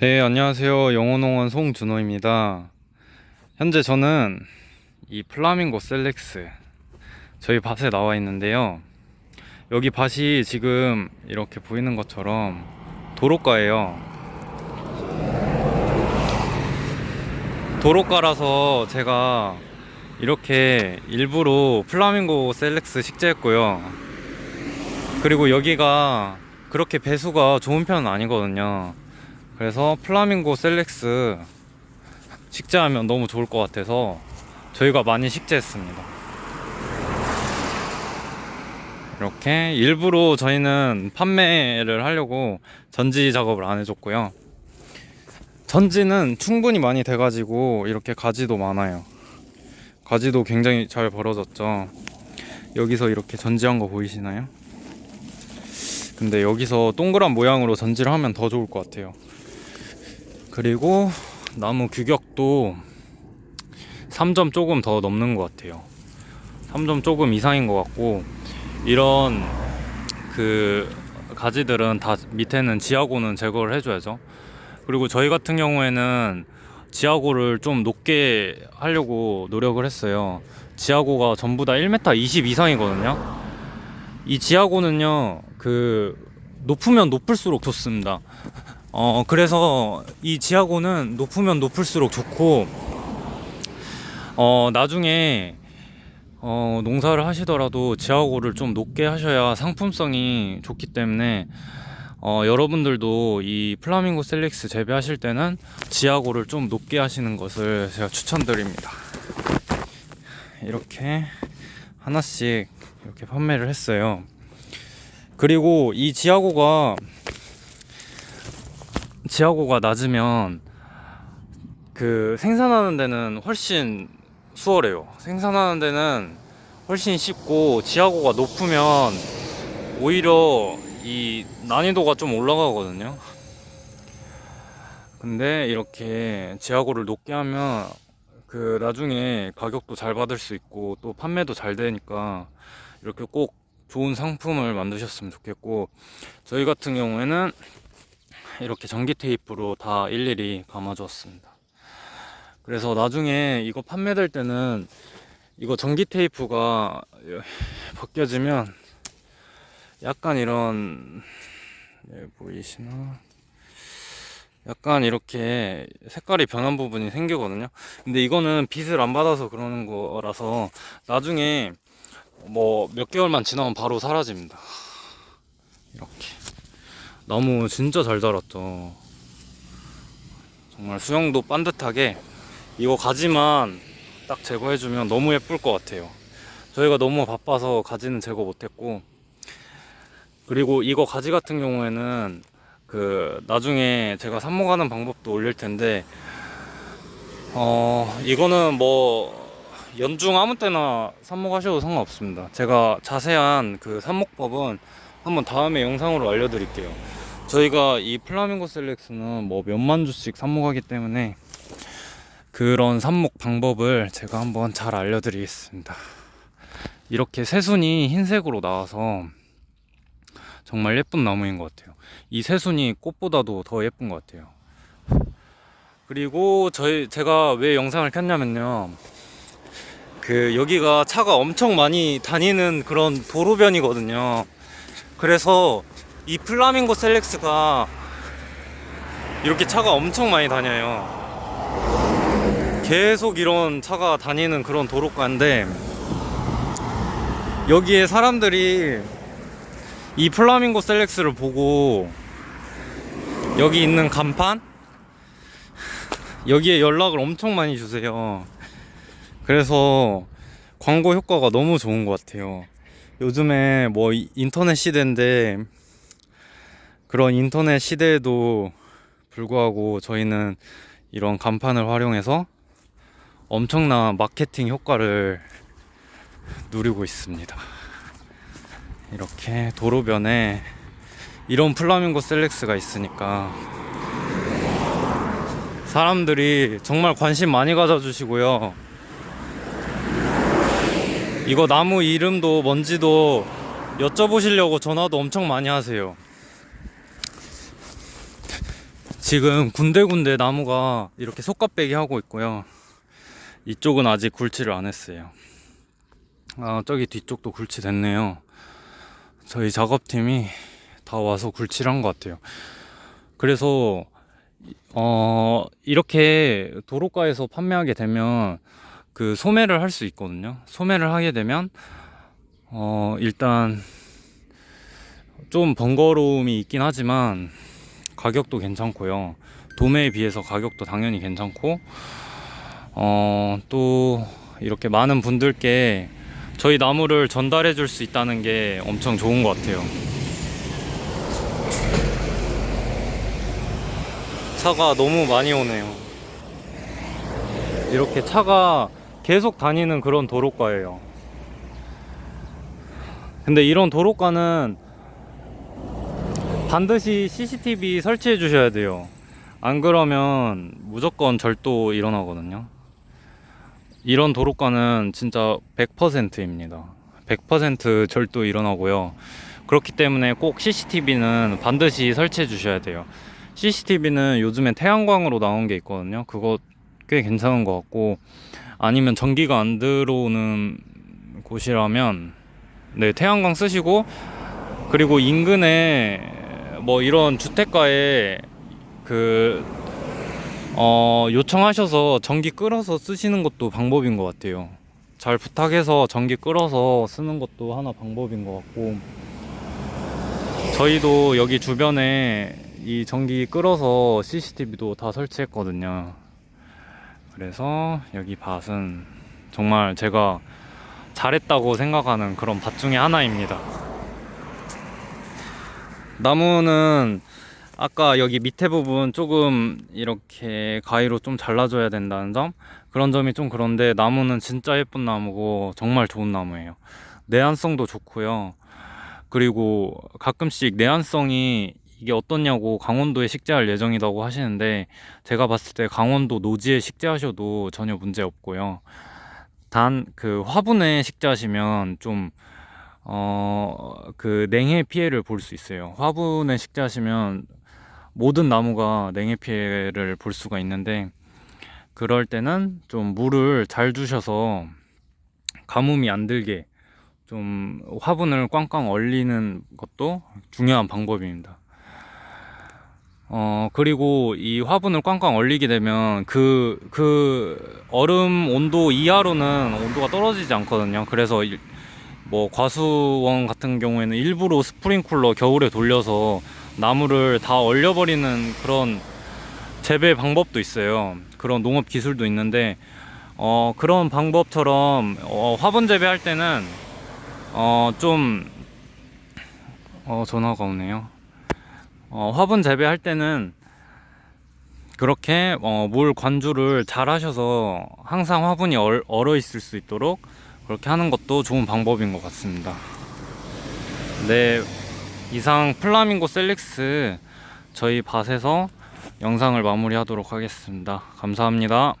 네, 안녕하세요. 영혼농원 송준호입니다. 현재 저는 이 플라밍고 셀렉스 저희 밭에 나와 있는데요. 여기 밭이 지금 이렇게 보이는 것처럼 도로가예요. 도로가라서 제가 이렇게 일부러 플라밍고 셀렉스 식재했고요. 그리고 여기가 그렇게 배수가 좋은 편은 아니거든요. 그래서 플라밍고 셀렉스 식재하면 너무 좋을 것 같아서 저희가 많이 식재했습니다. 이렇게 일부러 저희는 판매를 하려고 전지 작업을 안 해줬고요. 전지는 충분히 많이 돼가지고 이렇게 가지도 많아요. 가지도 굉장히 잘 벌어졌죠. 여기서 이렇게 전지한 거 보이시나요? 근데 여기서 동그란 모양으로 전지를 하면 더 좋을 것 같아요. 그리고 나무 규격도 3점 조금 더 넘는 것 같아요. 3점 조금 이상인 것 같고 이런 그 가지들은 다 밑에는 지하고는 제거를 해줘야죠. 그리고 저희 같은 경우에는 지하고를 좀 높게 하려고 노력을 했어요. 지하고가 전부 다 1m 20 이상이거든요. 이 지하고는요, 그 높으면 높을수록 좋습니다. 어, 그래서 이 지하고는 높으면 높을수록 좋고, 어, 나중에, 어, 농사를 하시더라도 지하고를 좀 높게 하셔야 상품성이 좋기 때문에, 어, 여러분들도 이 플라밍고 셀렉스 재배하실 때는 지하고를 좀 높게 하시는 것을 제가 추천드립니다. 이렇게 하나씩 이렇게 판매를 했어요. 그리고 이 지하고가 지하고가 낮으면 그 생산하는 데는 훨씬 수월해요. 생산하는 데는 훨씬 쉽고 지하고가 높으면 오히려 이 난이도가 좀 올라가거든요. 근데 이렇게 지하고를 높게 하면 그 나중에 가격도 잘 받을 수 있고 또 판매도 잘 되니까 이렇게 꼭 좋은 상품을 만드셨으면 좋겠고 저희 같은 경우에는 이렇게 전기 테이프로 다 일일이 감아 주었습니다. 그래서 나중에 이거 판매될 때는 이거 전기 테이프가 벗겨지면 약간 이런 네, 보이시나? 약간 이렇게 색깔이 변한 부분이 생기거든요. 근데 이거는 빛을 안 받아서 그러는 거라서 나중에 뭐 몇 개월만 지나면 바로 사라집니다. 이렇게. 나무 진짜 잘 자랐죠. 정말 수영도 반듯하게 이거 가지만 딱 제거해주면 너무 예쁠 것 같아요. 저희가 너무 바빠서 가지는 제거 못했고 그리고 이거 가지 같은 경우에는 그 나중에 제가 삽목하는 방법도 올릴 텐데 어 이거는 뭐 연중 아무 때나 삽목하셔도 상관없습니다. 제가 자세한 그 삽목법은 한번 다음에 영상으로 알려드릴게요. 저희가 이 플라밍고 셀렉스는 뭐 몇만 주씩 삽목하기 때문에 그런 삽목 방법을 제가 한번 잘 알려드리겠습니다. 이렇게 새순이 흰색으로 나와서 정말 예쁜 나무인 것 같아요. 이 새순이 꽃보다도 더 예쁜 것 같아요. 그리고 저희 제가 왜 영상을 켰냐면요. 그 여기가 차가 엄청 많이 다니는 그런 도로변이거든요. 그래서 이 플라밍고 셀렉스가 이렇게 차가 엄청 많이 다녀요. 계속 이런 차가 다니는 그런 도로가인데 여기에 사람들이 이 플라밍고 셀렉스를 보고 여기 있는 간판 여기에 연락을 엄청 많이 주세요. 그래서 광고 효과가 너무 좋은 것 같아요. 요즘에 뭐 이- 인터넷 시대인데 그런 인터넷 시대에도 불구하고 저희는 이런 간판을 활용해서 엄청난 마케팅 효과를 누리고 있습니다. 이렇게 도로변에 이런 플라밍고 셀렉스가 있으니까 사람들이 정말 관심 많이 가져주시고요. 이거 나무 이름도 뭔지도 여쭤보시려고 전화도 엄청 많이 하세요. 지금 군데군데 나무가 이렇게 속갑배기 하고 있고요. 이쪽은 아직 굴치를 안 했어요. 아, 저기 뒤쪽도 굴치 됐네요. 저희 작업팀이 다 와서 굴치를 한 것 같아요. 그래서, 어, 이렇게 도로가에서 판매하게 되면 그 소매를 할 수 있거든요. 소매를 하게 되면, 어, 일단 좀 번거로움이 있긴 하지만 가격도 괜찮고요. 도매에 비해서 가격도 당연히 괜찮고, 어, 또 이렇게 많은 분들께 저희 나무를 전달해 줄 수 있다는 게 엄청 좋은 것 같아요. 차가 너무 많이 오네요. 이렇게 차가 계속 다니는 그런 도로가예요. 근데 이런 도로가는 반드시 CCTV 설치해 주셔야 돼요. 안 그러면 무조건 절도 일어나거든요. 이런 도로가는 진짜 100%입니다. 100% 절도 일어나고요. 그렇기 때문에 꼭 CCTV는 반드시 설치해 주셔야 돼요. CCTV는 요즘에 태양광으로 나온 게 있거든요. 그거 꽤 괜찮은 것 같고 아니면 전기가 안 들어오는 곳이라면 네 태양광 쓰시고 그리고 인근에 뭐 이런 주택가에 그 어, 요청하셔서 전기 끌어서 쓰시는 것도 방법인 것 같아요. 잘 부탁해서 전기 끌어서 쓰는 것도 하나 방법인 것 같고 저희도 여기 주변에 이 전기 끌어서 CCTV도 다 설치했거든요. 그래서 여기 밭은 정말 제가 잘했다고 생각하는 그런 밭 중에 하나입니다. 나무는 아까 여기 밑에 부분 조금 이렇게 가위로 좀 잘라줘야 된다는 점? 그런 점이 좀 그런데 나무는 진짜 예쁜 나무고 정말 좋은 나무예요. 내한성도 좋고요. 그리고 가끔씩 내한성이 이게 어떻냐고 강원도에 식재할 예정이라고 하시는데 제가 봤을 때 강원도 노지에 식재하셔도 전혀 문제 없고요. 단 그 화분에 식재하시면 좀 어, 그 냉해 피해를 볼 수 있어요. 화분에 식재하시면 모든 나무가 냉해 피해를 볼 수가 있는데 그럴 때는 좀 물을 잘 주셔서 가뭄이 안 들게 좀 화분을 꽝꽝 얼리는 것도 중요한 방법입니다. 어, 그리고 이 화분을 꽝꽝 얼리게 되면 그, 그 얼음 온도 이하로는 온도가 떨어지지 않거든요. 그래서 일- 뭐 과수원 같은 경우에는 일부러 스프링쿨러 겨울에 돌려서 나무를 다 얼려버리는 그런 재배 방법도 있어요. 그런 농업 기술도 있는데 어, 그런 방법처럼 어, 화분 재배할 때는 어, 좀 어, 전화가 오네요. 어, 화분 재배할 때는 그렇게 어, 물 관주를 잘 하셔서 항상 화분이 얼, 얼어 있을 수 있도록 그렇게 하는 것도 좋은 방법인 것 같습니다. 네, 이상 플라밍고 셀릭스 저희 밭에서 영상을 마무리하도록 하겠습니다. 감사합니다.